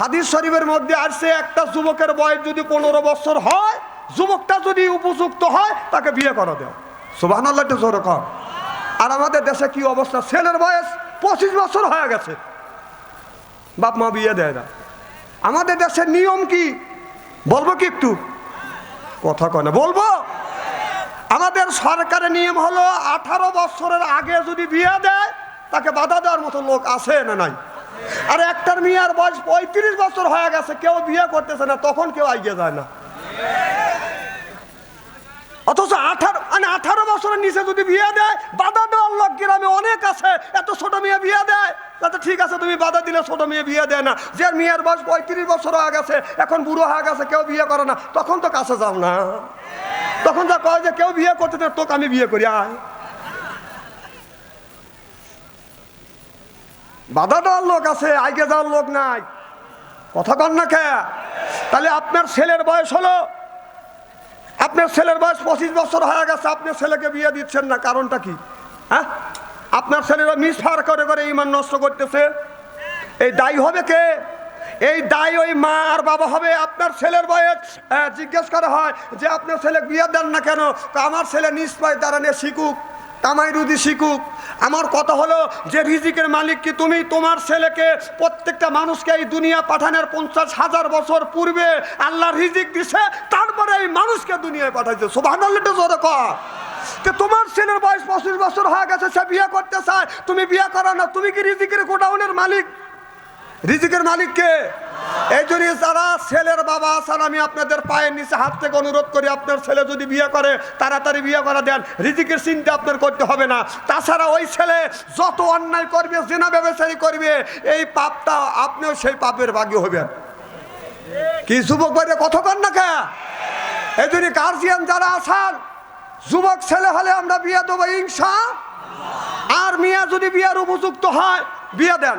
হাদিস শরীফের মধ্যে আসছে, একটা যুবকের বয়স যদি পনেরো বছর হয়, যুবকটা যদি উপযুক্ত হয়, তাকে বিয়ে করা দেয় সুবাহ জোর কর আর আমাদের দেশে কি অবস্থা? ছেলের বয়স পঁচিশ বছর হয়ে গেছে। বাপ মা বিয়ে দেয় না। আমাদের দেশের নিয়ম কি? বলব কি একটু? কথা কয় না। বলব? আমাদের সরকারের নিয়ম হলো আঠারো বছরের আগে যদি বিয়ে দেয়, তাকে বাধা দেওয়ার মতো লোক আছে না নাই? আর একটার মেয়ের বয়স পঁয়ত্রিশ বছর হয়ে গেছে, কেউ বিয়ে করতেছে না, তখন কেউ এগিয়ে যায় না। অথচ আঠারো মানে আঠারো বছরের নিচে যদি বিয়ে দেয়, বাধা দেওয়ার লোক গ্রামে অনেক আছে, এত ছোট মেয়ে বিয়ে দেয়, তাতে ঠিক আছে, তুমি বাধা দিলে ছোট মেয়ে বিয়ে দেয় না। যে মেয়ের বয়স পঁয়ত্রিশ বছর হয়ে গেছে, এখন বুড়ো হয়ে গেছে, কেউ বিয়ে করে না, তখন তো কাছে যাও না। তখন যা কয় যে কেউ বিয়ে করতে তোকে আমি বিয়ে করি, আয়। বাধা লোক আছে আগে যাওয়ার লোক নাই। কথা কন না কে? তাহলে আপনার ছেলের বয়স হলো। আপনার ছেলের বয়স পঁচিশ বছর হয়ে গেছে আপনি ছেলেকে বিয়ে দিচ্ছেন না কারণটা কি? হ্যাঁ? আপনার ছেলেরা মিসফার করে করে ইমান নষ্ট করতেছে। এই দায়ী হবে কে? এই দায়ী ওই মা আর বাবা হবে। আপনার ছেলের বয়স আহ, জিজ্ঞেস করা হয় যে আপনার ছেলে বিয়ে দেন না কেন? আমার ছেলে নিষ্পায় দাঁড়ানে শিখুক। কামাই রুদি শিখুক। আমার কথা হলো, যে রিজিকের মালিক কি তুমি, তোমার ছেলেকে প্রত্যেকটা মানুষকে এই দুনিয়া পাঠানোর পঞ্চাশ হাজার বছর পূর্বে আল্লাহ রিজিক দিছে, তারপরে এই মানুষকে দুনিয়ায় পাঠাইছে। সোভান জোরে তোমার ছেলের বয়স পঁচিশ বছর হয়ে গেছে, সে বিয়ে করতে চায়। তুমি বিয়ে করো না, তুমি কি রিজিকের গোডাউনের মালিক? রিজিকের মালিককে। এই জন্য যারা ছেলের বাবা আছেন আমি আপনাদের পায়ের নিচে হাত থেকে অনুরোধ করি, আপনার ছেলে যদি বিয়ে করে, তাড়াতাড়ি বিয়ে করা দেন। রিজিকের চিন্তা আপনার করতে হবে না। তাছাড়া ওই ছেলে যত অন্যায় করবে, জেনা ব্যবসায়ী করবে, এই পাপটা আপনিও সেই পাপের ভাগ্য হবেন। কি যুবক বাইরে কত কর না কে? এই জন্য গার্জিয়ান যারা আছেন, যুবক ছেলে হলে আমরা বিয়ে দেবো ইনশা। আর মিয়া যদি বিয়ার উপযুক্ত হয়, বিয়ে দেন।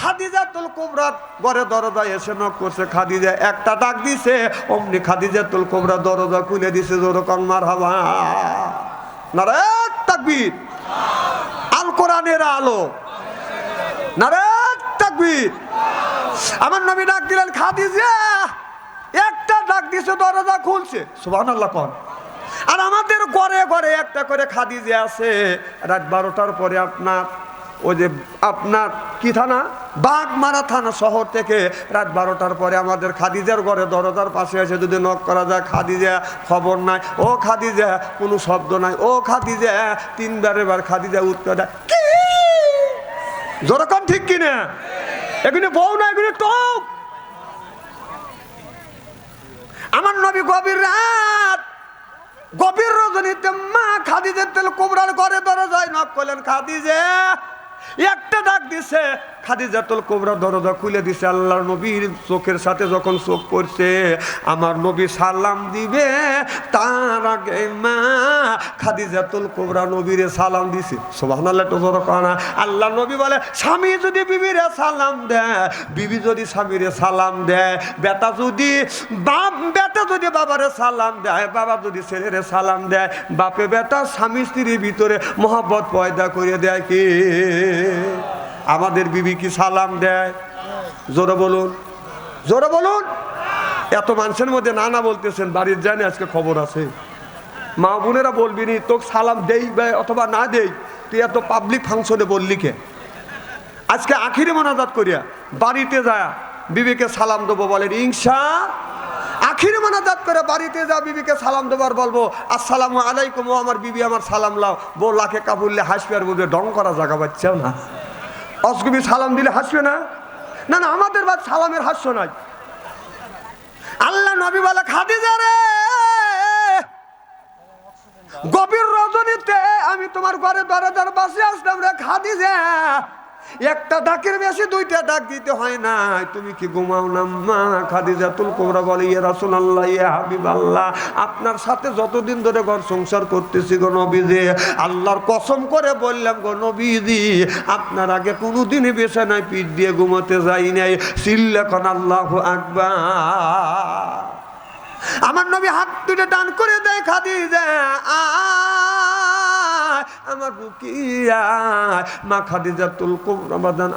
খাদিজাতুল কুবরা ঘরে দরজা এসে নক করছে, খাদিজা একটা ডাক দিছে, অমনি খাদিজাতুল কুবরা দরজা খুলে দিছে, জোর কনমার হাবা নারে তাকবীর। আল কোরআনের আলো। নারে তাকবীর। আমার নবী ডাক দিলেন, খাদিজা, একটা ডাক দিছে, দরজা খুলছে। সুবহানাল্লাহ কোন। আর আমাদের ঘরে ঘরে একটা করে খাদিজে আছে। রাত বারোটার পরে আপনার ওই যে আপনার কি থানা? বাগমারা থানা শহর থেকে রাত বারোটার পরে আমাদের খাদিজার ঘরে দরজার পাশে এসে যদি নক করা যায়, খাদিজা খবর নাই। ও খাদিজা, কোনো শব্দ নাই। ও খাদিজা তিনবার এবার খাদিজা উত্তর দেয়, কি? যেরকম ঠিক কিনা? এগুলি বউ না, এগুলি টক আমার নবী গভীর রাত, গভীর রজনীতে মা খাদিজের তেল কোবরার ঘরে দরজায় নক করলেন, খাদিজে একটা ডাক দিছে খাদিজাতুল কোবরা দরজা খুলে দিছে, আল্লাহর নবীর চোখের সাথে যখন চোখ পড়ছে, আমার নবী সালাম দিবে, তার আগে মা খাদিজাতুল কোবরা নবীরে সালাম দিছে। সুবহানাল্লাহ তো জোরে কয় না। আল্লাহ নবী বলে, স্বামী যদি বিবিরে সালাম দেয়, বিবি যদি স্বামীরে সালাম দেয়, বেটা যদি বাপ, বেটা যদি বাবারে সালাম দেয়, বাবা যদি ছেলেরে সালাম দেয়, বাপে বেটা স্বামী স্ত্রীর ভিতরে মহব্বত পয়দা করে দেয় কি? আমাদের বিবি কি সালাম দেয়। জোরে বলুন। জোরে বলুন। এত মানুষের মধ্যে না না বলতেছেন, বাড়ির জানে আজকে খবর আছে। মা বোনেরা বলবি নি, তোকে সালাম দেই বা অথবা না দেই, তুই এত পাবলিক ফাংশনে বললি কে? আজকে আখিরে মোনাজাত করিয়া বাড়িতে যায়, বিবিকে সালাম দেবো বলেন ইংসা আখিরে মোনাজাত করে বাড়িতে যা, বিবিকে সালাম দেবার বলব, আসসালামু আলাইকুম আমার বিবি, আমার সালাম লাও। বউ লাখে কাবুললে হাসবে আর বলবে, ডং করা জায়গা পাচ্ছেও না। অসগুবি সালাম দিলে হাসবে না? না না, আমাদের বাদ সালামের হাস্য নাই আল্লাহ নবী বলে, খাদিজা রে, গভীর রজনীতে আমি তোমার ঘরে দরজার বাসে আসলাম রে খাদিজা। একটা ডাকের বেশি দুইটা ডাক দিতে হয় না। তুমি কি ঘুমাও না? মা খাদিজাতুল কোবরা বলে ইয়া রাসূলুল্লাহ ইয়া হাবিবাল্লাহ আপনার সাথে যতদিন ধরে ঘর সংসার করতেছি গো নবীজি আল্লাহর কসম করে বললাম গো নবীজি আপনার আগে কোনোদিন নাই পিঠ দিয়ে ঘুমাতে যাই নাই। সিল্লাখন আল্লাহ আকবার। আমার নবী হাত দুটো টান করে দেয় খাদিজা আয়, আমার মা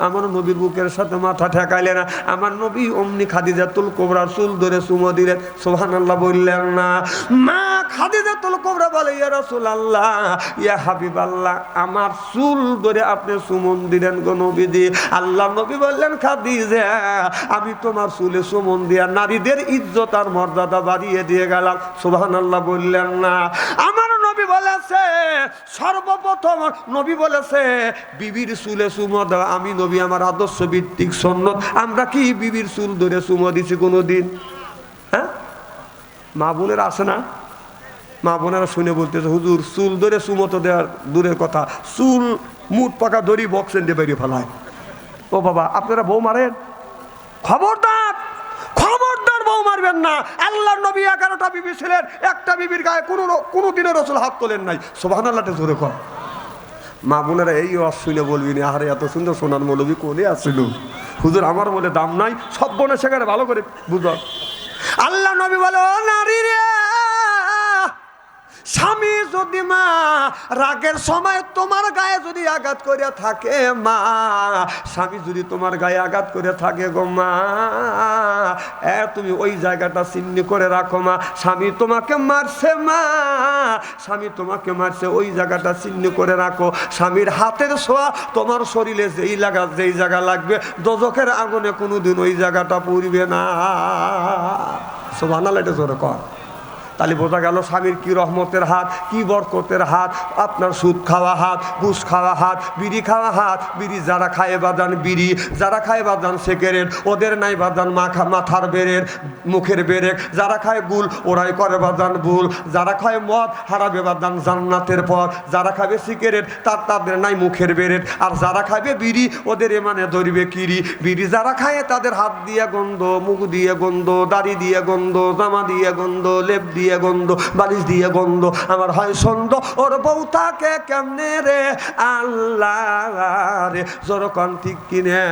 আমার নবীর বুকের সাথে মাথা আমার নবী অমনি চুল ধরে সুমো দিলেন। সোহান আল্লাহ বললেন না। মা বলে, ইয়া রসুল আল্লাহ ইয়া হাবিব আল্লাহ আমার চুল ধরে আপনি সুমন দিলেন গো নবীদি আল্লাহ নবী বললেন, খাদিজা, আমি তোমার চুলে সুমন দিয়া নারীদের ইজ্জত আর মর্যাদা বাড়িয়ে দিয়ে গেলাম। সুবহান আল্লাহ বললেন না। আমার নবী বলেছে, সর্বপ্রথম নবী বলেছে, বিবির চুলে সুমো দেওয়া আমি নবী, আমার আদর্শ ভিত্তিক সন্ন্যত। আমরা কি বিবির চুল ধরে সুমো দিছি কোনোদিন? হ্যাঁ? মা বোনের আসে না? মা বোনেরা শুনে বলতেছে, হুজুর, চুল ধরে সুমতো দেওয়ার দূরের কথা। চুল মুট পাকা ধরি বক্সেন দিয়ে বেরিয়ে ফেলায়। ও বাবা, আপনারা বউ মারেন? খবরদার! মারবেন না। আল্লাহর নবী এগারোটা বিবি ছিলেন, একটা বিবির গায়ে কোনো কোনো দিনের রসুল হাত তোলেন নাই। সোভান আল্লাহটা জোরে কর মা বোনেরা এই অস শুনে বলবি না আরে এত সুন্দর সোনার মৌলবী কোনে আসছিল। হুজুর, আমার বলে দাম নাই, সব বোনের সেখানে ভালো করে বুঝ। আল্লাহ নবী বলে, ও নারী রে, স্বামী যদি মা, রাগের সময় তোমার গায়ে যদি আঘাত করে থাকে মা, স্বামী যদি তোমার গায়ে আঘাত করে থাকে গো মা এ, তুমি ওই জায়গাটা চিহ্নি করে রাখো মা। স্বামী তোমাকে মারছে মা। স্বামী তোমাকে মারছে, ওই জায়গাটা চিহ্ন করে রাখো। স্বামীর হাতের ছোঁয়া, তোমার শরীরে যেই লাগা, যেই জায়গা লাগবে দজকের আগুনে কোনোদিন ওই জায়গাটা পুড়বে না। সোভানাল এটা জোরে কর। তাহলে বোঝা গেল স্বামীর কি রহমতের হাত, কি বরকতের হাত, আপনার সুদ খাওয়া হাত, ঘুষ খাওয়া হাত, বিড়ি খাওয়া হাত, বিড়ি যারা খায় বাদান বিড়ি, যারা খায় বাদান সেকেরের, ওদের নাই বাদান মাখা মাথার বেরের, মুখের বেরেক, যারা খায় গুল ওরাই করে বাদান ভুল, যারা খায় মদ হারাবে বাদান জান্নাতের পর যারা খাবে সিগারেট তার তাদের নাই মুখের বেরেট আর যারা খাবে বিড়ি ওদের এমানে ধরবে কিরি, বিড়ি যারা খায় তাদের হাত দিয়ে গন্ধ, মুখ দিয়ে গন্ধ, দাড়ি দিয়ে গন্ধ, জামা দিয়ে গন্ধ, লেপ দিয়ে গন্ধ, বালিশ দিয়ে গন্ধ, আমার হয় সন্দ ওর বউ তাকে কেমনে রে? আল্লাহ রে জরকন ঠিক কিনে।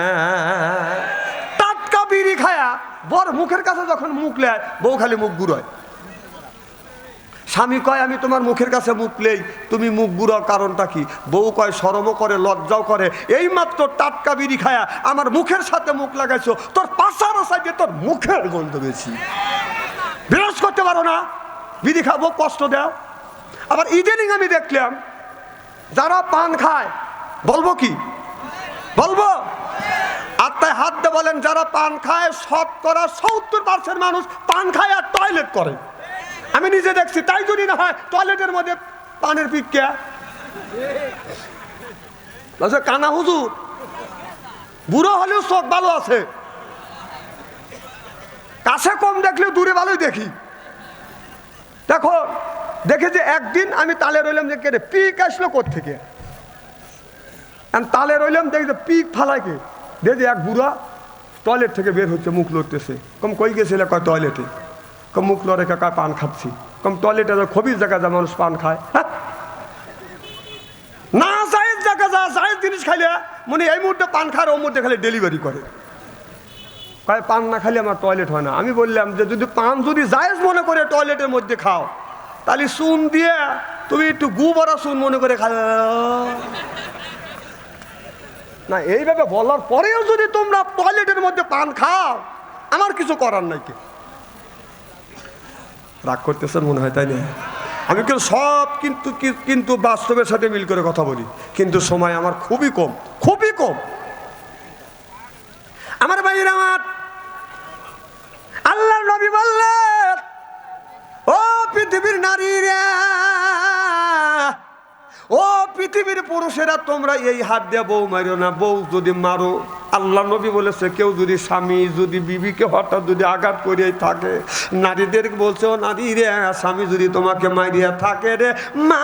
টাটকা বিড়ি খায়া বর মুখের কাছে যখন মুখ লেয়, বউ খালি মুখ গুড়োয় স্বামী কয়, আমি তোমার মুখের কাছে মুখ লেই, তুমি মুখ বুড়ো কারণটা কি? বউ কয় সরমও করে, লজ্জাও করে। এই মাত্র টাটকা বিড়ি খায়া আমার মুখের সাথে মুখ লাগাইছো, তোর পাশার সাইডে তোর মুখের গন্ধ বেশি। বিরোধ করতে পারো না। বিড়ি খাব, কষ্ট দাও। আবার ইদানিং আমি দেখলাম, যারা পান খায়, বলব কি? বলব? আত্মায় হাত দিয়ে বলেন, যারা পান খায় শতকরা সত্তর পার্সেন্ট মানুষ পান খায় আর টয়লেট করে। আমি নিজে দেখছি, তাই যদি না হয় টয়লেটের মধ্যে পানের বলছে, কানা হুজুর, বুড়ো হলেও চোখ ভালো আছে। কাছে কম দেখলে দূরে ভালোই দেখি। দেখো দেখে যে একদিন আমি তালে রইলাম যে কে রে, পিক আসলো থেকে তালে রইলাম, দেখি যে পিক ফালায় কে? দেখি এক বুড়া টয়লেট থেকে বের হচ্ছে, মুখ লড়তেছে। কম কই গেছিলে কয় টয়লেটে কম মুখ লড়ে কয় পান খাচ্ছি। কম টয়লেটে খবির জায়গা যা মানুষ পান খায় হ্যাঁ? না জায়েজ জায়গা যা জায়েজ জিনিস খাইলে মানে এই মুহূর্তে পান খায় ওর মধ্যে খালি ডেলিভারি করে। কয় পান না খালি আমার টয়লেট হয় না। আমি বললাম যে, যদি পান যদি জায়েজ মনে করে টয়লেটের মধ্যে খাও, তাহলে চুন দিয়ে তুমি একটু গু বড়া চুন মনে করে খাও। না, এইভাবে বলার পরেও যদি তোমরা টয়লেটের মধ্যে পান খাও, আমার কিছু করার নাই কি? রাগ করতেছেন মনে হয়, তাই না? আমি কিন্তু সব কিন্তু কিন্তু বাস্তবের সাথে মিল করে কথা বলি। কিন্তু সময় আমার খুবই কম খুবই কম। পুরুষেরা তোমরা এই হাত দিয়ে বউ মারিও না বউ যদি মারো আল্লাহ নবী বলেছে, কেউ যদি স্বামী, যদি বিবিকে হঠাৎ যদি আঘাত করিয়ে থাকে নারীদেরকে বলছে, ও নারী রে, স্বামী যদি তোমাকে মারিয়া থাকে রে, মা,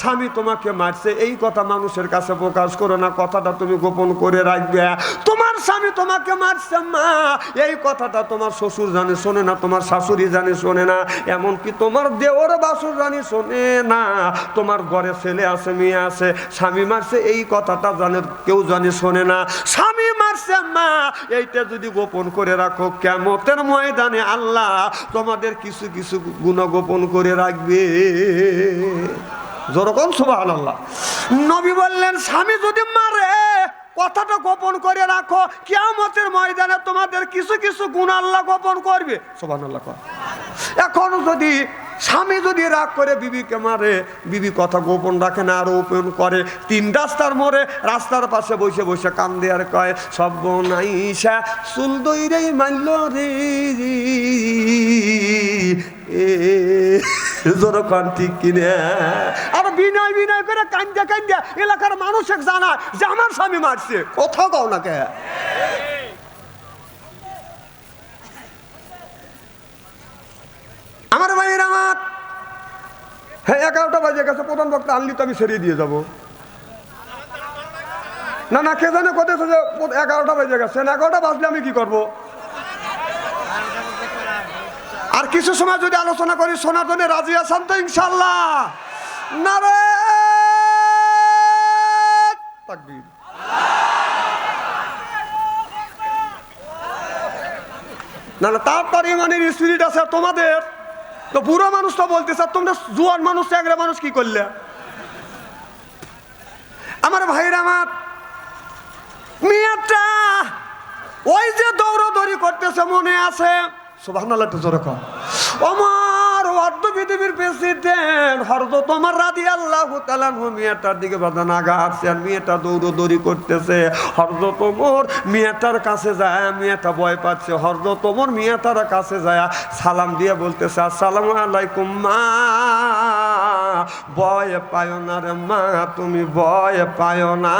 স্বামী তোমাকে মারছে। এই কথা মানুষের কাছে প্রকাশ করো না, কথাটা তুমি গোপন করে রাখবে। তোমার স্বামী তোমাকে মারছে, মা। এই কথাটা তোমার শ্বশুর জানে, শোনে না, তোমার শাশুড়ি জানে, শোনে না। এমনকি তোমার দেওর বাসুর জানি, শোনে না। তোমার ঘরে ছেলে আছে, মেয়ে আছে, স্বামী মারছে, এই কথাটা জানে, কেউ জানে, শোনে না। স্বামী মারছে মা এইটা যদি গোপন করে রাখো, কেমতের ময়দানে আল্লাহ তোমাদের কিছু কিছু গুণ গোপন করে রাখবে। যেরকম সুবাহ আল্লাহ নবী বললেন, স্বামী যদি মারে, কথাটা গোপন করে রাখো, কিয়ামতের ময়দানে তোমাদের কিছু কিছু গুণ আল্লাহ গোপন করবে। সোবান আল্লাহ এখন যদি স্বামী যদি রাগ করে বিবিকে মারে, বিবি কথা গোপন রাখে না, আর ওপেন করে। তিন রাস্তার মোড়ে, রাস্তার পাশে বসে বসে কান্দে আর কয় সব নাইসা চুল দইরেই মারল রে ঠিক কিনে। আর বিনয় বিনয় এলাকার মানুষের জানা যে আমার স্বামী মারছে। কোথাও কাও না কে আমার ভাইয়ের আমার হ্যাঁ এগারোটা বাজে গেছে, প্রধান বক্তা আনলি তো আমি সেরিয়ে দিয়ে যাব। না না, কে জানে কোথায় যে এগারোটা বাজে গেছে। এগারোটা বাজলে আমি কি করব? আর কিছু সময় যদি আলোচনা করি সনাতনে রাজি আছেন তো ইনশাল্লাহ? না। না না, তারপর ইমানের স্পিরিট আছে তোমাদের। তো বুড়ো মানুষ তো বলতে স্যার তোমরা জুয়ান মানুষ, চ্যাংরা মানুষ কি করলে? আমার ভাইরা আমার, মেয়েটা, ওই যে দৌড়দৌড়ি করতেছে, মনে আছে? সুবহানাল্লাহ একটু জোরে কম অর্ধ পৃথিবীর প্রেসিডেন্ট হরদ তোমার রাধি আল্লাহ মেয়েটার দিকে আর মেয়েটা করতেছে। হরদ তোমর মেয়েটার কাছে যায়, মেয়েটা ভয় পাচ্ছে। হরদ তোমর মেয়েটার কাছে যায়, সালাম দিয়ে বলতেছে, আসসালামু আলাইকুম মা। ভয় পায় না রে মা, তুমি ভয় পায় না।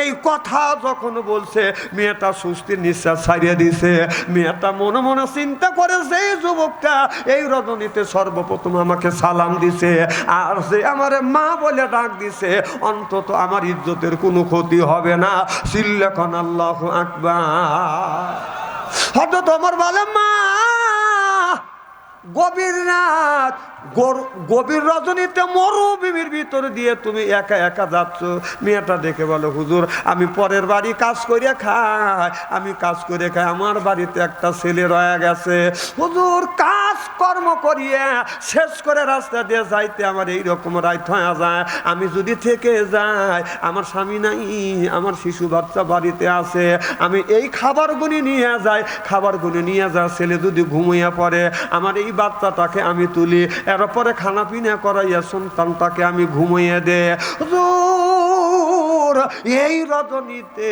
এই কথা যখন বলছে, মেয়েটা সুস্থির নিঃশ্বাস ছাড়িয়ে দিছে। মেয়েটা মনে মনে চিন্তা করে সেই যুবকটা এই রজনীতে সর্বপ্রথম আমাকে সালাম দিছে। আর সে আমার মা বলে ডাক দিছে, অন্তত আমার ইজ্জতের কোনো ক্ষতি হবে না। সিল্লেখন আল্লাহ আকবার। হয়তো তোমার বলে, মা গভীর রাত। গভীর রজনীতে মরুভূমির ভিতর দিয়ে তুমি একা একা যাচ্ছ। মেয়েটা দেখে বলো, হুজুর, আমি পরের বাড়ি কাজ করে খাই। আমি কাজ করে খাই। আমার বাড়িতে একটা ছেলে রয়ে গেছে। হুজুর কাজ কর্ম করিয়ে শেষ করে রাস্তা দিয়ে যাইতে আমার এই রকম রাইত হয়ে যায়। আমি যদি থেকে যাই, আমার স্বামী নাই, আমার শিশু বাচ্চা বাড়িতে আছে, আমি এই খাবারগুলি নিয়ে যাই। খাবারগুলি নিয়ে যায় ছেলে যদি ঘুমিয়ে পড়ে, আমার এই বাচ্চাটাকে আমি তুলি, এরপরে খানা পিনা করাইয়া সন্তানটাকে আমি ঘুমিয়ে দে। হুজুর, এই রজনীতে।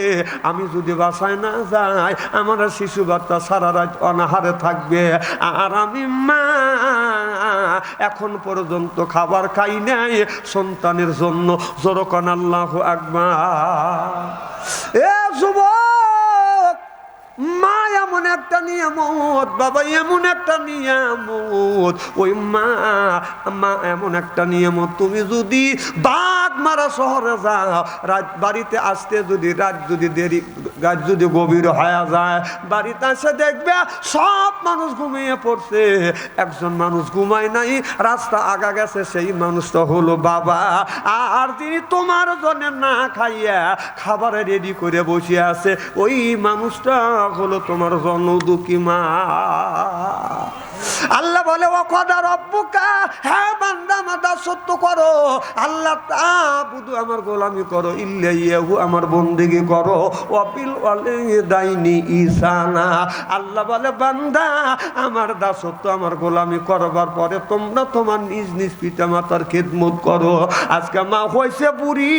আমি যদি বাসায় না যাই আমার শিশু বাচ্চা সারা রাত অনাহারে থাকবে। আর আমি মা এখন পর্যন্ত খাবার খাই নাই সন্তানের জন্য জোরকান আল্লাহ আকবার। এ যুবক মা এমন একটা নিয়ামত বাবা এমন একটা নিয়ামত। ওই মা মা এমন একটা নিয়ামত তুমি যদি মারা শহরে যাও রাত বাড়িতে আসতে যদি, রাত যদি দেরি, রাত যদি গভীর হয়ে যায়, বাড়িতে এসে দেখবে সব মানুষ ঘুমিয়ে পড়ছে। একজন মানুষ ঘুমায় নাই, রাস্তা আগা গেছে, সেই মানুষটা হলো বাবা। আর তিনি তোমার জন্য না খাইয়া খাবারে রেডি করে বসে আছে, ওই মানুষটা হলো তোমার জন্য দুঃখী মা। আল্লাহ বলে ও কদা রব্বুকা হ্যাঁ বান্দা, মাদা সত্য করো। আল্লাহ তা বুধু আমার গোলামি করো ইল্লাইয়াহু আমার বন্দিগি করো অপিল দাইনি ইসানা আল্লাহ বলে, বান্দা, আমার দাসত্ব আমার গোলামি করবার পরে তোমরা তোমার নিজ নিজ পিতা মাতার খেদমত করো। আজকে মা হয়েছে বুড়ি,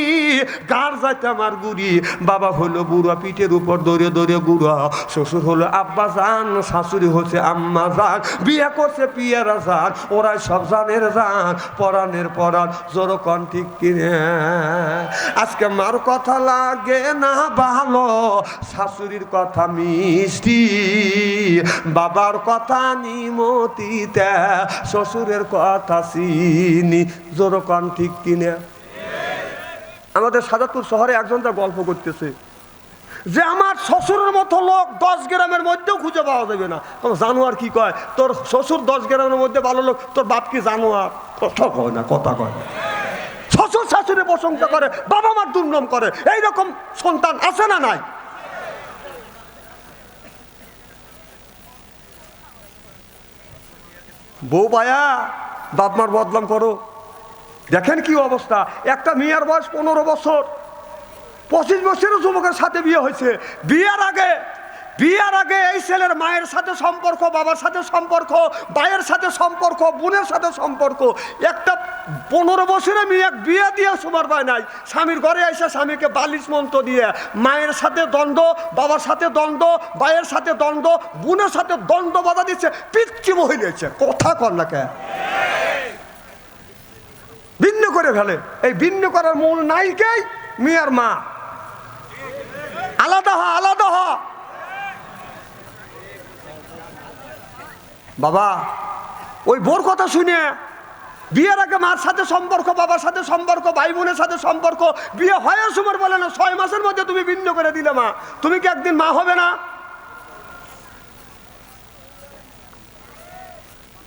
গার যাইতে আমার গুড়ি। বাবা হলো বুড়া, পিঠের উপর দৌড়ে দৌড়ে গুড়া। শ্বশুর হলো আব্বা যান শাশুড়ি হচ্ছে আম্মা যান বিয়ে করছে পিয়ারা যান ওরাই সব জানের পরাণ পরাণের পরাণ, জোর কন ঠিক কিনে। আজকে মার কথা লাগে না ভালো, শাশুড়ির কথা মিষ্টি, বাবার কথা নিমতিতে, শ্বশুরের কথা চিনি, জোর কন ঠিক কিনে। আমাদের সাজাদপুর শহরে একজন একজনটা গল্প করতেছে যে আমার শ্বশুরের মতো লোক দশ গ্রামের মধ্যেও খুঁজে পাওয়া যাবে না। তখন জানোয়ার কি কয়? তোর শ্বশুর দশ গ্রামের মধ্যে ভালো লোক, তোর বাপ কি জানোয়ার? কথা কয় না, কথা কয় না। শ্বশুর শাশুড়ি প্রশংসা করে, বাবা মার দুর্নাম করে। এইরকম সন্তান আছে না নাই? বউ পায়া, বাপ মার বদলাম করো। দেখেন কি অবস্থা। একটা মেয়ের বয়স পনেরো বছর। পঁচিশ বছরের যুবকের সাথে বিয়ে হয়েছে। বিয়ের আগে বিয়ের আগে এই ছেলের মায়ের সাথে সম্পর্ক, বাবার সাথে সম্পর্ক, ভাইয়ের সাথে সম্পর্ক, বোনের সাথে সম্পর্ক। একটা পনেরো বছরে মেয়ে এক বিয়ে দিয়ে সময় পায় নাই। স্বামীর ঘরে এসে স্বামীকে বালিশ মন্ত্র দিয়ে মায়ের সাথে দ্বন্দ্ব, বাবার সাথে দ্বন্দ্ব, ভাইয়ের সাথে দ্বন্দ্ব, বোনের সাথে দ্বন্দ্ব বাধা দিচ্ছে পিচ্ছি মহিলেছে কথা কর না কে ভিন্ন করে ফেলে। এই ভিন্ন করার মূল নাইকেই মেয়ের মা। আলাদা হ আলাদা হ। বাবা, ওই বোর কথা শুনে বিয়ের আগে মার সাথে সম্পর্ক, বাবার সাথে সম্পর্ক ভাই বোনের সাথে সম্পর্ক, বিয়ে হয়ে সময় বলে না, ছয় মাসের মধ্যে তুমি ভিন্ন করে দিলে মা। তুমি কি একদিন মা হবে না?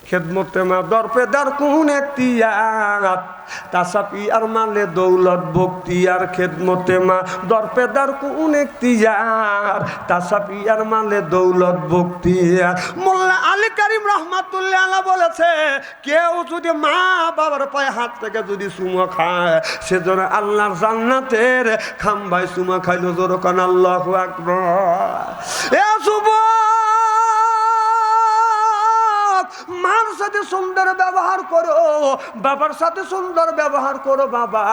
খেদমতে মা দরপে দার কোন একটি আয়াত তাসাপি আর মালে দৌলত, ভক্তি আর খেদমতে মা দরপে দার কোন একটি আর তাসাপি আর মালে দৌলত, ভক্তি মোল্লা আলী করিম রহমাতুল্লাহ আলা বলেছে, কেউ যদি মা বাবার পায়ে হাত থেকে যদি সুমো খায় সেজন্য আল্লাহর জান্নাতের খাম্বাই সুমা খাইলো জোর কান আল্লাহ আকবর। এ যুবক! মার সাথে সুন্দর ব্যবহার করো, বাবার সাথে সুন্দর ব্যবহার করো বাবা।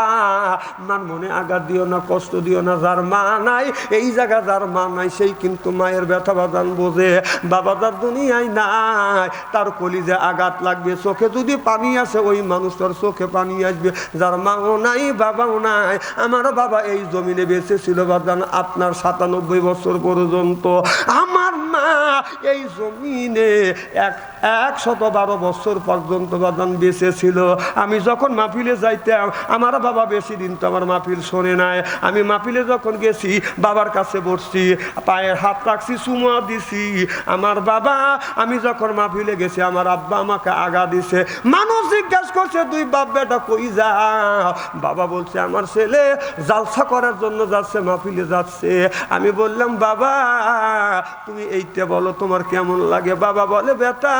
মার মনে আঘাত দিও না, কষ্ট দিও না, যার মা নাই, এই জায়গা যার মা নাই, সেই কিন্তু মায়ের ব্যথা বাদান বোঝে। বাবা যার দুনিয়ায় নাই, তার কলিজে আঘাত লাগবে। চোখে যদি পানি আসে, ওই মানুষটার চোখে পানি আসবে। যার মাও নাই, বাবাও নাই, আমার বাবা এই জমিনে বেঁচে ছিল বাদান আপনার সাতানব্বই বছর পর্যন্ত। আমার মা এই জমিনে এক একশত বারো বছর পর্যন্ত বাদান বেঁচে ছিল আমি যখন মাহফিলে যাইতাম, আমার বাবা বেশি দিন তো আমার মাহফিল শোনে নাই। আমি মাহফিলে যখন গেছি, বাবার কাছে বসছি, পায়ের হাত রাখছি, চুমা দিছি। আমার বাবা, আমি যখন মাহফিলে গেছি, আমার আব্বা আমাকে আগা দিছে। মানুষ জিজ্ঞেস করছে দুই বাপ বেটা কই যা? বাবা বলছে, আমার ছেলে জালসা করার জন্য যাচ্ছে, মাহফিলে যাচ্ছে। আমি বললাম, বাবা, তুমি এইটা বলো, তোমার কেমন লাগে? বাবা বলে, বেটা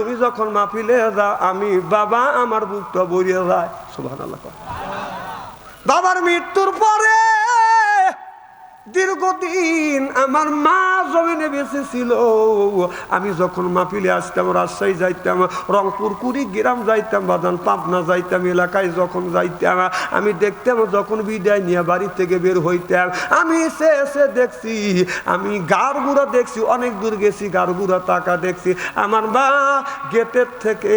তুমি যখন মাহফিলে যাও আমি বাবা আমার বুকটা বরিয়ে যায় সুবহানাল্লাহ। বাবার মৃত্যুর পরে দীর্ঘদিন আমার মা জমিনে বেঁচে ছিল আমি যখন মাহফিলে আসতাম, রাজশাহী যাইতাম, রংপুর কুড়ি গ্রাম যাইতাম বাদান পাবনা যাইতাম, এলাকায় যখন যাইতাম, আমি দেখতাম যখন বিদায় নিয়ে বাড়ি থেকে বের হইতাম, আমি এসে এসে দেখছি, আমি গার গুঁড়া দেখছি, অনেক দূর গেছি গার তাকা দেখছি। আমার মা গেটের থেকে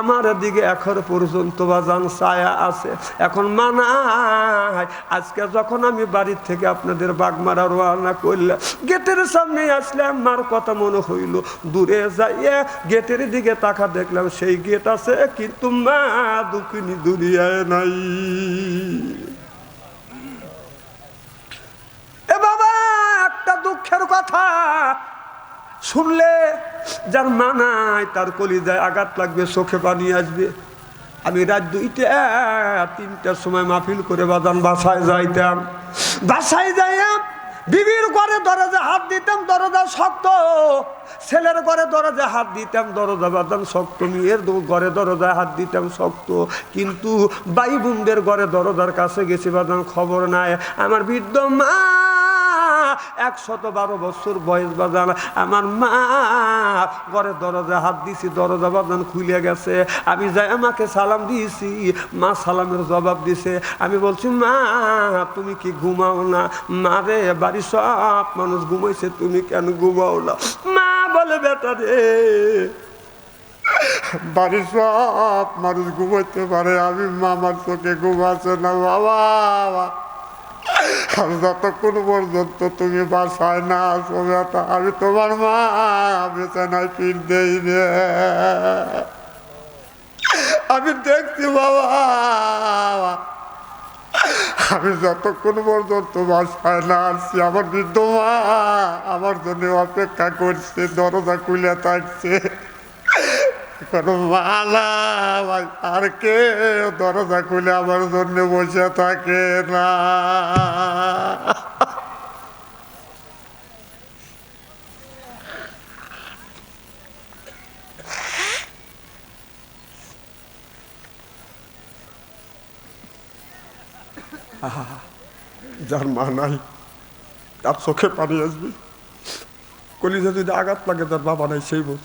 আমার দিকে এখন পর্যন্ত বাজান ছায়া আছে। এখন মানায় আজকে যখন আমি বাড়ির থেকে আপনাদের বাগমারা রওনা করলাম গেটের সামনে আসলাম মার কথা মনে হইল। দূরে যাইয়া গেটের দিকে তাকা দেখলাম সেই গেট আছে, কিন্তু মা দুঃখিনী দুনিয়ায় নাই। এ বাবা, একটা দুঃখের কথা। শুনলে যার মা নাই, তার কলিজায় আঘাত লাগবে, চোখে পানি আসবে। আমি রাত দুইটা, তিনটার সময় মাহফিল করে বাদান বাসায় যাইতাম। বাসায় যাইয়াম বিবির ঘরে দরজা হাত দিতাম, দরজা শক্ত। ছেলের ঘরে দরজা হাত দিতাম, দরজা বাদাম শক্ত। মেয়ের ঘরে দরজা হাত দিতাম শক্ত। কিন্তু বাই বোনদের ঘরে দরজার কাছে গেছি বাদাম খবর নাই। আমার বৃদ্ধ মা একশত বারো বছর বয়স বাজান। আমার মা ঘরে দরজা হাত দিছি, দরজা বাজান খুলে গেছে। আমি যাই আমাকে সালাম দিয়েছি, মা সালামের জবাব দিছে। আমি বলছি, মা, তুমি কি ঘুমাও না? মা রে বাড়ি সব মানুষ ঘুমাইছে, তুমি কেন ঘুমাও না? মা, বলে বেটা রে। বাড়ির সব মানুষ ঘুমাইতে পারে, আমি মামার চোখে ঘুমাচ্ছে না বাবা। আর যতক্ষণ পর্যন্ত তুমি বাসায় না আসো আমি তোমার মা বিছানায় পিঠ দেই রে। আমি দেখছি বাবা। আমি যতক্ষণ পর্যন্ত বাসায় না আসছি, আমার বৃদ্ধ মা আমার জন্য অপেক্ষা করছে, দরজা খুলে থাকছে। মালা আর কে দরজা খুলে আমার জন্য বসে থাকে না। যার মা নাই, তার চোখে পানি আসবে। কলিজা যদি আঘাত লাগে, তার বাবা নাই, সেই বোঝ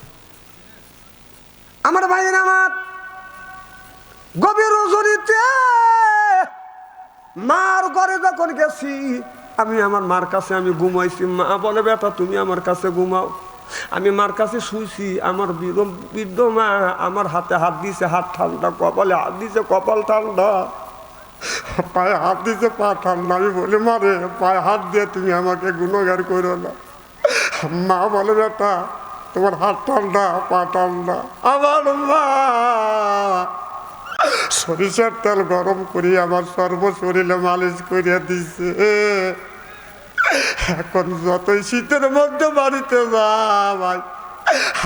আমার ভাইয়ের আমার। গভীর রজনীতে মার ঘরে যখন গেছি, আমি আমার মার কাছে আমি ঘুমাইছি। মা বলে, বেটা, তুমি আমার কাছে ঘুমাও। আমি মার কাছে শুইছি, আমার বৃদ্ধ মা আমার হাতে হাত দিছে হাত ঠান্ডা, কপালে হাত দিছে কপাল ঠান্ডা। পায়ে হাত দিছে পা ঠান্ডা। আমি বলি মারে পায়ে হাত দিয়ে তুমি আমাকে গুণগার করো না। মা বলে, বেটা তোমার হাত ঠান্ডা, পা ঠান্ডা। আমার মা! সরিষার তেল গরম করি আমার সর্ব শরীরে মালিশ করিয়া দিছে। এখন যতই শীতের মধ্যে বাড়িতে যাই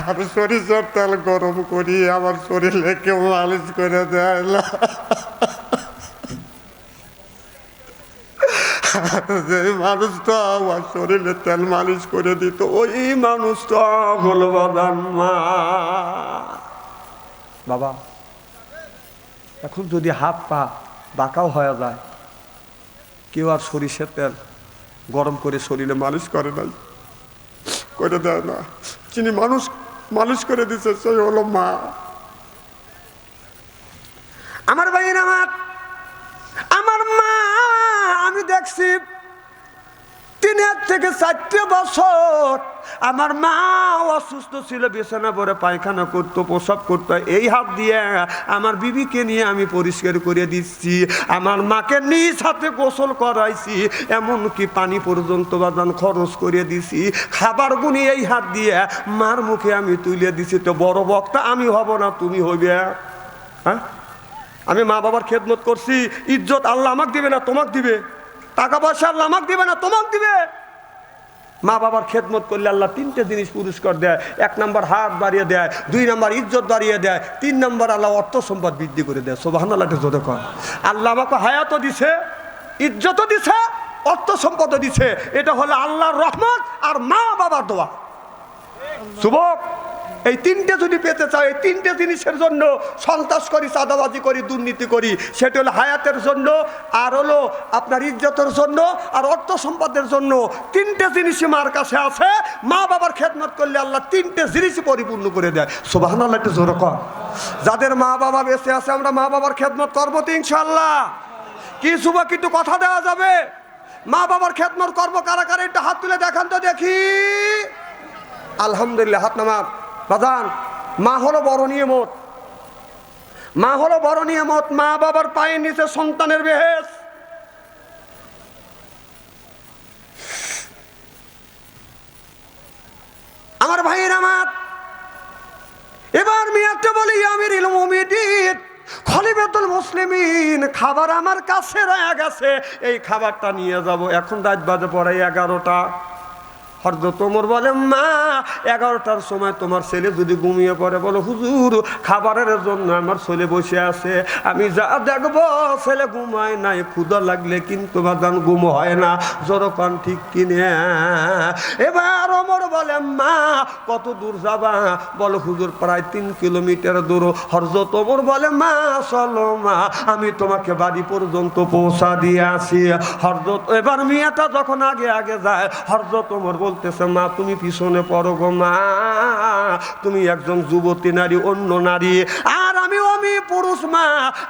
আর সরিষার তেল গরম করি আমার শরীরে কেউ মালিশ করে দেয় না। যে মানুষটা আমার শরীরে তেল মালিশ করে দিত ওই মানুষটা হলো বাদান মা। বাবা এখন যদি হাত পা বাঁকাও হয়ে যায় কেউ আর সরিষের তেল গরম করে শরীরে মালিশ করে নাই। করে দেয় না। যিনি মানুষ মালিশ করে দিছে সেই হলো মা। আমার আমার মা দেখছি তিনের থেকে চারটে বছর আমার মা অসুস্থ ছিল, বিছানা পরে পায়খানা করতো, প্রসব করতো। এই হাত দিয়ে আমার বিবিকে নিয়ে আমি পরিষ্কার করে দিচ্ছি। আমার মাকে নিজ হাতে গোসল করাইছি, এমনকি পানি পর্যন্ত বাদান খরচ করে দিছি। খাবার গুনি এই হাত দিয়ে মার মুখে আমি তুলে দিছি। তো বড় বক্তা, আমি হব না, তুমি হইবে। হ্যাঁ? আমি মা বাবার খেদমত করছি। ইজ্জত আল্লাহ আমাকে দিবে না তোমাকে দিবে? টাকা পয়সা আল্লাহ আমাকে দিবে না, তোমাকে দিবে। মা বাবার খেদমত করলে আল্লাহ তিনটে জিনিস পুরস্কার দেয়। এক নম্বর হাত বাড়িয়ে দেয়, দুই নম্বর ইজ্জত বাড়িয়ে দেয়, তিন নম্বর আল্লাহ অর্থ সম্পদ বৃদ্ধি করে দেয়। সোবাহান আল্লাহটা জোরে কর আল্লাহ আমাকে হায়াতও দিছে, ইজ্জতও দিছে, অর্থ সম্পদও দিছে। এটা হলো আল্লাহর রহমত আর মা বাবার দোয়া। যুবক এই তিনটে যদি পেতে চাও, এই তিনটে জিনিসের জন্য সন্ত্রাস করি, চাঁদাবাজি করি, দুর্নীতি করি, সেটা হলো হায়াতের জন্য, আর হলো আপনার ইজ্জতের জন্য, আর অর্থ সম্পদের জন্য। তিনটে জিনিসই মার কাছে আছে, মা বাবার খেদমত করলে আল্লাহ তিনটে জিনিসই পরিপূর্ণ করে দেয়। সুবাহান আল্লাহ একটু জোর কর যাদের মা বাবা বেঁচে আছে, আমরা মা বাবার খেদমত করব তো ইনশাল্লাহ কি যুবক একটু কথা দেওয়া যাবে? মা বাবার খেদমত করব, কারা কারা, একটু হাত তুলে দেখান তো দেখি। আলহামদুলিল্লাহ, হাত নামাজ বাজান, মা হলো বড় নিয়মত। মা হলো বড় নিয়মত, মা বাবার পায়ের নিচে সন্তানের বেহেস আমার ভাইয়ের আমার। এবার একটা বলি, আমির খলিফাতুল মুসলিমিন, খাবার আমার কাছে রয়ে গেছে। এই খাবারটা নিয়ে যাব, এখন রাত বাজে পড়ে এগারোটা। হরদ তোমর বলে, মা, এগারোটার সময় তোমার ছেলে যদি ঘুমিয়ে পড়ে, বলো, হুজুর, খাবারের জন্য আমার ছেলে বসে আছে। আমি যা দেখব, ছেলে ঘুমায় নাই ক্ষুদা লাগলে কিন্তু বাদান ঘুম হয় না। জরপান ঠিক কিনে এবার অমর বলে, মা, কত দূর যাবা? বলো, হুজুর, প্রায় তিন কিলোমিটার দূর। হরজত ওমর বলে, মা, চলো, মা, আমি তোমাকে বাড়ি পর্যন্ত পৌঁছা দিয়ে আসি। হরজত এবার মিয়াটা যখন আগে আগে যায় হরজত ওমর বলতেছে, মা, তুমি পিছনে পড়ো গো, মা। তুমি একজন যুবতী নারী, অন্য নারী। আর আমি পুরুষ মা,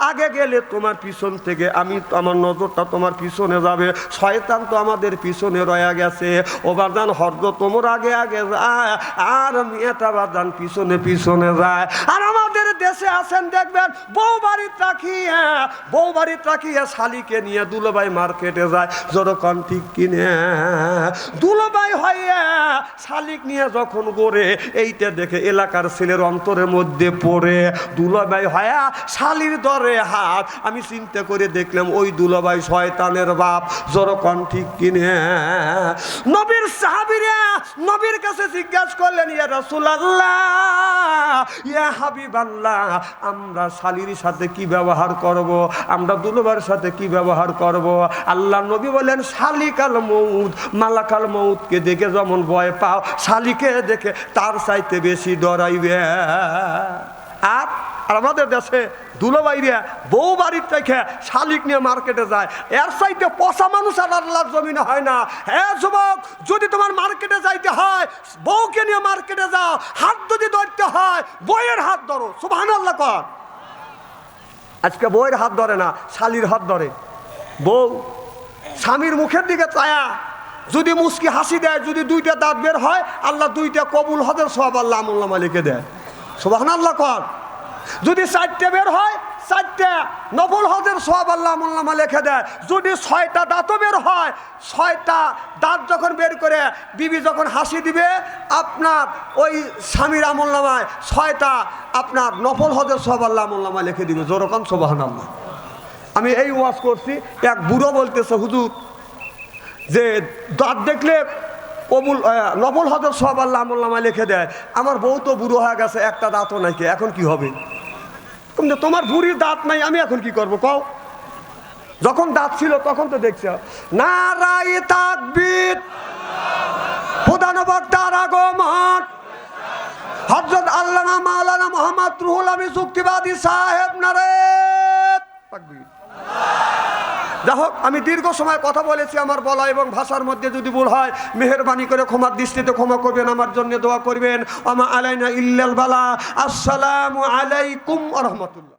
আগে গেলে তোমার পিছন থেকে আমি আমার নজরটা তোমার পিছনে যাবে। শয়তান তো আমাদের পিছনে রয়ে গেছে। ও বাদান, হর্দ তোমার আগে আগে যায়, আর মেয়েটা বাদান পিছনে পিছনে যায়। আর আমাদের দেশে আছেন, দেখবেন, বউ বাড়ি রাখিয়ে বউ বাড়ি রাখিয়ে শালিকে নিয়ে দুলোবাই মার্কেটে যায় যখন ঠিক কিনে। দুলোবাই হইয়া শালিক নিয়ে যখন গড়ে, এইটা দেখে এলাকার ছেলের অন্তরের মধ্যে পড়ে। দুলাবাই হয়া শালির দরে হাত। আমি চিন্তা করে দেখলাম ওই দুলাবাই শয়তানের বাপ যখন ঠিক কিনে। নবীর সাহাবিরা নবীর কাছে জিজ্ঞাসা করলেন, ইয়া রাসূলুল্লাহ, ইয়া হাবিবাল্লাহ, আমরা শালির সাথে কি ব্যবহার করব? আমরা দুলাবার সাথে কি ব্যবহার করব? আল্লাহ নবী বলেন শালিকাল মৌত মালাকাল মৌতকে দেখে যেমন ভয় পাও, শালিকে দেখে তার চাইতে বেশি ডরাইবে। আর আর আমাদের দেশে দুলোবাইরা বউ বাড়ির থেকে শালিক নিয়ে মার্কেটে যায়। এর সাইডে পচা মানুষ আর আল্লাহর জমিনে হয় না। হ্যাঁ যুবক, যদি তোমার মার্কেটে যাইতে হয়, বউকে নিয়ে মার্কেটে যাও। হাত যদি ধরতে হয়, বইয়ের হাত ধরো। সুবহান আল্লাহ কর। আজকে বইয়ের হাত ধরে না, শালির হাত ধরে। বউ, স্বামীর মুখের দিকে চায়া যদি মুস্কি হাসি দেয়, যদি দুইটা দাঁত বের হয়, আল্লাহ দুইটা কবুল হদের সব আল্লাহ আমুল্লামা লিখে দেয়। সুবাহান আল্লাহ কর। যদি চারটে বের হয় চারটে। নবল হদের সব আল্লাহ আমুল্লামা লিখে দেয় যদি ছয়টা দাঁতও বের হয় ছয়টা দাঁত যখন বের করে বিবি যখন হাসি দিবে আপনার ওই স্বামীর আমল্লামায় ছয়টা আপনার নফল হদের সব আল্লাহ আমুল্লামা লিখে দিবে। যেরকম সোবাহান আল্লাহ আমি এই ওয়াজ করছি এক বুড়ো বলতেছে হুজুর যে দাঁত দেখলে আহ, নবল হজর সব আল্লাহ আমল্লামা লিখে দেয়। আমার বউ তো বুড়ো হয়ে গেছে একটা দাঁতও নাই কে, এখন কি হবে? কিন্তু তোমার ভুরির দাঁত নাই, আমি এখন কি করব কও? যখন দাঁত ছিল তখন তো দেখছ। নারাই তাকবীর। প্রধান বক্তার আগমন। হজরত আল্লামা মাওলানা মোহাম্মদ রুহুল আমি যুক্তিবাদী সাহেব নারে তাকবীর। যাই হোক, আমি দীর্ঘ সময় কথা বলেছি আমার বলা এবং ভাষার মধ্যে যদি ভুল হয়, মেহরবানি করে ক্ষমার দৃষ্টিতে ক্ষমা করবেন, আমার জন্য দোয়া করবেন। আমা আলাইনা ইল্লাল বালা, আসসালামু আলাইকুম রহমতুল্লাহ।